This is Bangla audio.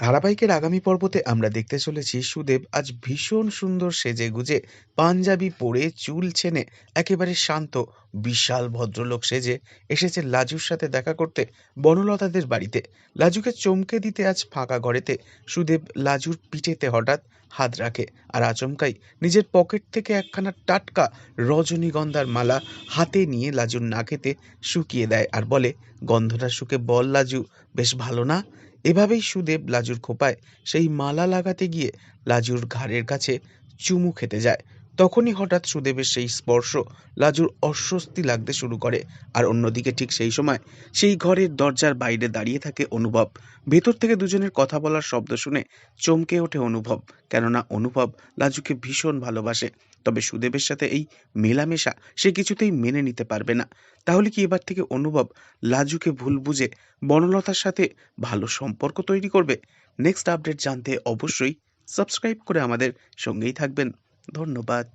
ধারাবাহিকের আগামী পর্বতে আমরা দেখতে চলেছি সুদেব আজ ভীষণ সুন্দর সেজে গুজে পাঞ্জাবি পরে, চুল ছেনে, একেবারে শান্ত বিশাল ভদ্রলোক সেজে এসেছে লাজুর সাথে দেখা করতে বনলতাদের বাড়িতে। লাজুকে চমকে দিতে আজ ফাঁকা ঘরেতে। সুদেব লাজুর পিঠেতে হঠাৎ হাত রাখে আর আচমকাই নিজের পকেট থেকে একখানা টাটকা রজনীগন্ধার মালা হাতে নিয়ে লাজুর নাকেতে শুকিয়ে দেয় আর বলে, গন্ধটা শুকে বল লাজু, বেশ ভালো না? এভাবেই সুদেব লাজুর খোপায় সেই মালা লাগাতে গিয়ে লাজুর ঘাড়ের কাছে চুমু খেতে যায়। তখনই হঠাৎ সুদেবের সেই স্পর্শ লাজুর অস্বস্তি লাগতে শুরু করে। আর অন্যদিকে ঠিক সেই সময় সেই ঘরের দরজার বাইরে দাঁড়িয়ে থাকে অনুভব। ভেতর থেকে দুজনের কথা বলার শব্দ শুনে চমকে ওঠে অনুভব, কেননা অনুভব লাজুকে ভীষণ ভালোবাসে। তবে সুদেবের সাথে এই মেলামেশা সে কিছুতেই মেনে নিতে পারবে না। তাহলে কি এবার থেকে অনুভব লাজুকে ভুল বুঝে বনলতার সাথে ভালো সম্পর্ক তৈরি করবে? নেক্সট আপডেট জানতে অবশ্যই সাবস্ক্রাইব করে আমাদের সঙ্গেই থাকবেন। ধন্যবাদ।